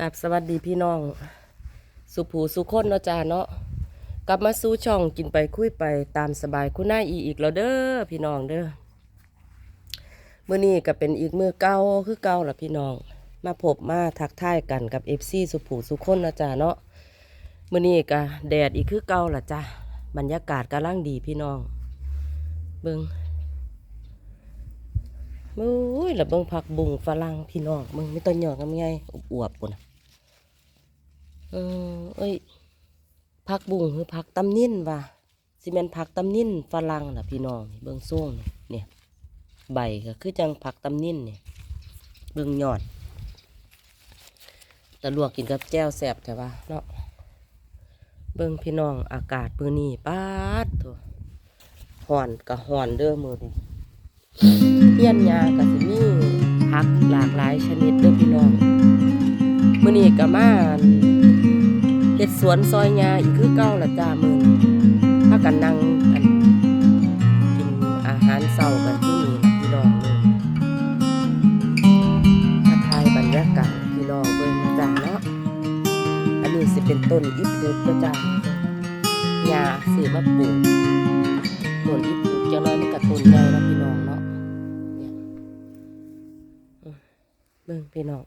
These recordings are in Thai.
กับสวัสดีพี่น้อง สุผูสุคนเนาะจ้าเนาะกลับมาสู่ช่องกินไปคุยไปตามสบายคุณนายอีอีกแล้วเด้อพี่น้องเด้อมื้อนี้ก็เป็นอีกมือเก่าคือเก่าล่ะพี่น้อง มาพบมาทักทายกันกับ FC สุผูสุคนเนาะจ้าเนาะมื้อนี้ก็แดดอีกคือเก่าล่ะจ้าบรรยากาศกำลังดีพี่น้อง เบิ่ง มุ้ยแล้วเบิ่งผักบุ้งฝรั่งพี่น้องมึงไม่ต้องหยอกกันไงอวบๆปุ่นน่ะเออเอ้ยผักบุ้งคือผักตำนิ่นว่ะสิแม่นผักตำนิ่นฝรั่งน่ะพี่น้องเบิ่งส่งเนี่ยใบก็คือจังผักตำนิ่นเนี่ยเบิ่งยอดแต่ลวกกินกับแจ่วแซ่บแต่ว่าเนาะเบิ่งพี่น้องอากาศมือนี้ปาดโถฮ้อนก็ฮ้อนเด้อมือนี้ เฮียนยาก็สิมีผักหลากหลายชนิดเด้อพี่น้องมื้อนี้ก็มาเฮ็ดสวนซอยยาอีกคือเก่าละจ้ามื้อพากันนั่งอันกินอาหารเช้ากันที่นี่พี่น้องเลยถ้าทายบรรยากาศพี่น้องเบิ่งจ้าเนาะอันนี้สิเป็นต้นอิปุดนะจ้ายาซื้อมาปลูกต้นอิปุดจังน้อยมันก็ต้นใหญ่ เบิ่งพี่น้อง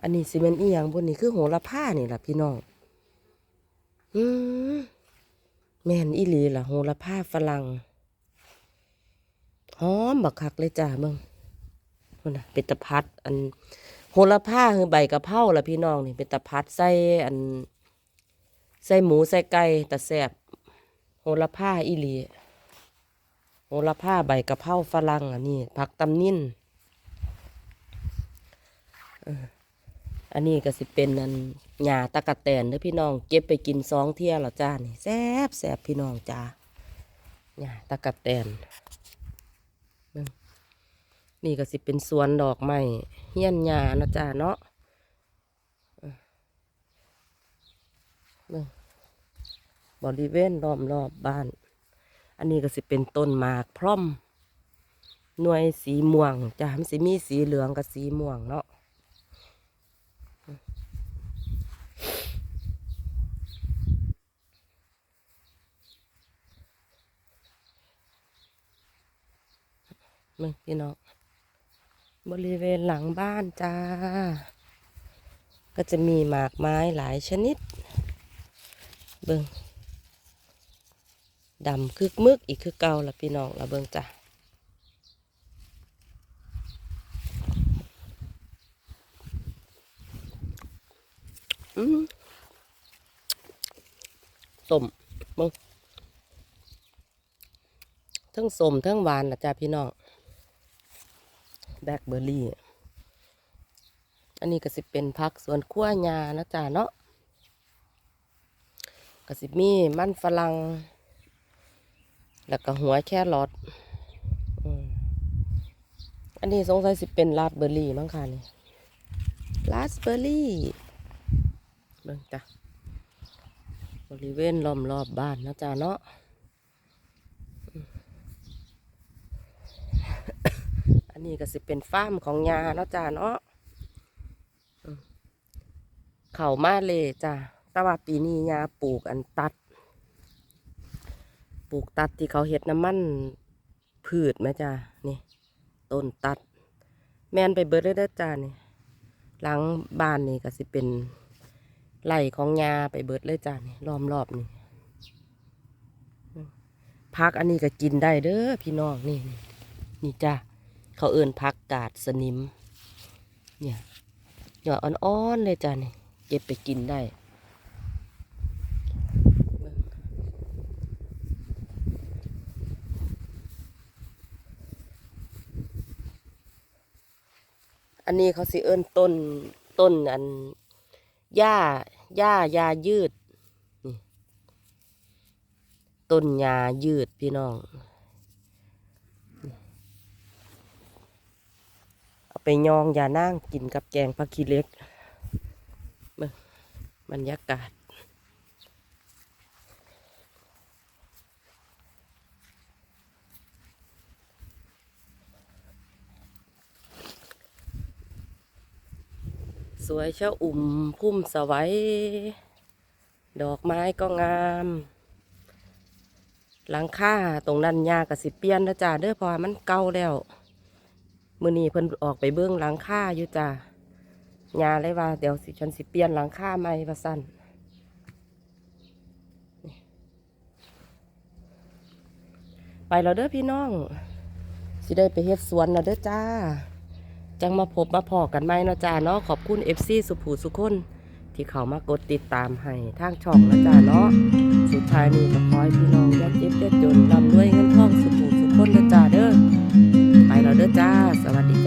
อันนี้สิเป็นอีหยังบนนี่คือโหระพานี่ล่ะพี่น้อง อืมแม่นอีหลีล่ะโหระพาฝรั่งหอมบักคักเลยจ้าเบิ่งพุ่นน่ะเป็นตะพัด อันโหระพาคือใบกะเพราล่ะพี่น้องนี่เป็นตะพัดใส่อัน ใส่หมูใส่ไก่ตะแซบโหระพาอีหลีโหระพาใบกะเพราฝรั่งอันนี้ผักตำนิ่น อันนี้ก็สิเป็นนันหญ้าตะกะแตนเด้อพี่น้อง เก็บไปกินสองเที่ยแล้วจ้านี่แซ่บแซ่บพี่น้องจ้าหญ้าตะกะแตนเบิ่งนี่ก็สิเป็นสวนดอกไม้เฮี้ยนหญ้านะจ้าเนาะเออเบิ่งบริเวณรอบรอบบ้าน อันนี้ก็สิเป็นต้นหมากพร่อมหน่วยสีม่วงจ้ามันสิมีสีเหลืองกับสีม่วงเนาะ มึงพี่น้องบริเวณหลังบ้านจ้า ก็จะมีหมากไม้หลายชนิด เบิงดำคึกมึกอีกคือเก่าละพี่น้องละเบิงจ้าอืมสมเบิงทั้งสมทั้งหวานนะจ้าพี่น้อง แบล็คเบอร์รี่ อันนี้ก็สิเป็นพักสวนขั้วยานะจ๊ะเนาะก็สิมีมันฝรั่งแล้วก็หัวแค่รอทอันนี้สงสัยสิเป็นราสเบอร์รี่มั้งค่ะนี่ราสเบอร์รี่เบิ่งจ้ะบริเวณล้อมรอบบ้านนะจ๊ะเนาะ อั นนี้ก็สิเป็นฟาร์มของยาเนาะจ้าเนาะเข่ามาเลยจ้าแต่ว่าปีนี้ยาปลูกอันตัด ปลูกตัดที่เขาเฮ็ดน้ำมันพืชไหมจ้านี่ ต้นตัด แมนไปเบิดเลยเด้จ้านี่ หลังบ้านนี่ก็สิเป็นไร่ของยาไปเบิดเลยจ้านี่ล้อมรอบนี่พักอันนี้ก็กินได้เด้อพี่น้องนี่นี่จ้า เขาเอื่นพักกาดสนิม เนี่ยหยอดอ่อนๆเลยจ้ะนี่เก็บไปกินได้อันนี้เขาสิเอิ้นต้นต้นอันหญ้าหญ้ายายืด ต้นยายืดพี่น้อง เอา ไปยองอย่านั่งกินกับแกงผักขี้เล็กบรรยากาศสวยเช่าอุ่มพุ่มสวัยดอกไม้ก็งาม หลังคาตรงนั้นยากระสิเปียนนะจ้าเด้อพราะว่ามันเก่าแล้ว มือนี้เพิ่นออกไปเบื้องหลังคาอยู่จ้ายาเลยว่า เดี๋ยวสิฉันสิเปลี่ยนหลังคาใหม่ว่าสั้นไปแล้วเด้อพี่น้อง สิได้ไปเฮ็ดสวนแล้วเด้อจ้า จังมาพบมาพอกันไหมเนาะจ้าเนาะขอบคุณ FC สุภูสุคน ที่เขามากดติดตามให้ทางช่องนะจ้าเนาะสุดท้ายนี้ก็ขอให้พี่น้องย่าเจ็บอย่าจนร่ำรวยเงินทองสุภูสุคนเด้อจ้าเด้อ แล้วเด้อจ้า สวัสดี